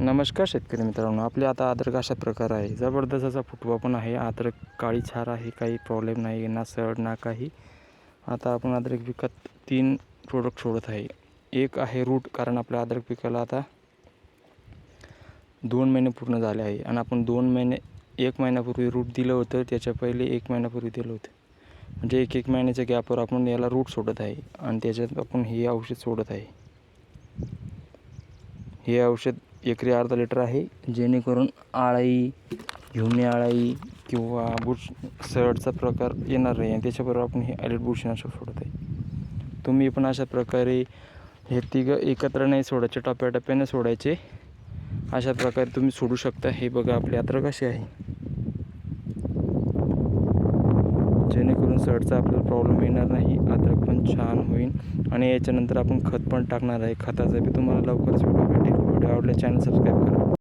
नमस्कार शेतकरी मित्रांनो आपले आता अद्रक अशा प्रकार आहे. जबरदस्त असा फुटवा पण आहे. अद्रक काळी छार आहे काही प्रॉब्लेम नाही ना सड ना काही. आता आपण अद्रक पिकात तीन प्रोडक्ट सोडत आहे. एक आहे रूट कारण आपल्या अद्रक पिकाला आता दोन महिने पूर्ण झाले आहे. आणि आपण दोन महिने एक महिन्यापूर्वी रूट दिलं होतं त्याच्या पहिले एक महिन्यापूर्वी दिलं होतं. म्हणजे एक एक महिन्याच्या गॅपवर आपण याला रूट सोडत आहे. आणि त्याच्यात आपण हे औषध सोडत आहे. हे औषध एकरी अर्धा लिटर आहे. जेणेकरून आळाई घेऊन आळाई किंवा बुश सडचा प्रकार येणार नाही. आणि त्याच्याबरोबर आपण हे ॲलिट बुरशीनाशक सोडत आहे तुम्ही पण अशा प्रकारे हे तिघं एकत्र नाही सोडायचे टप्प्याटप्प्याने सोडायचे. अशा प्रकारे तुम्ही सोडू शकता. हे बघा आपली यात्रा कशी आहे. जेणेकरून सडचा आपल्याला प्रॉब्लेम येणार नाही. अद्रक पण छान होईल. आणि याच्यानंतर आपण खत पण टाकणार आहे. खताचा बी तुम्हाला लवकरच व्हिडिओ भेटेल. व्हिडिओ आवडला चॅनल सबस्क्राईब करा.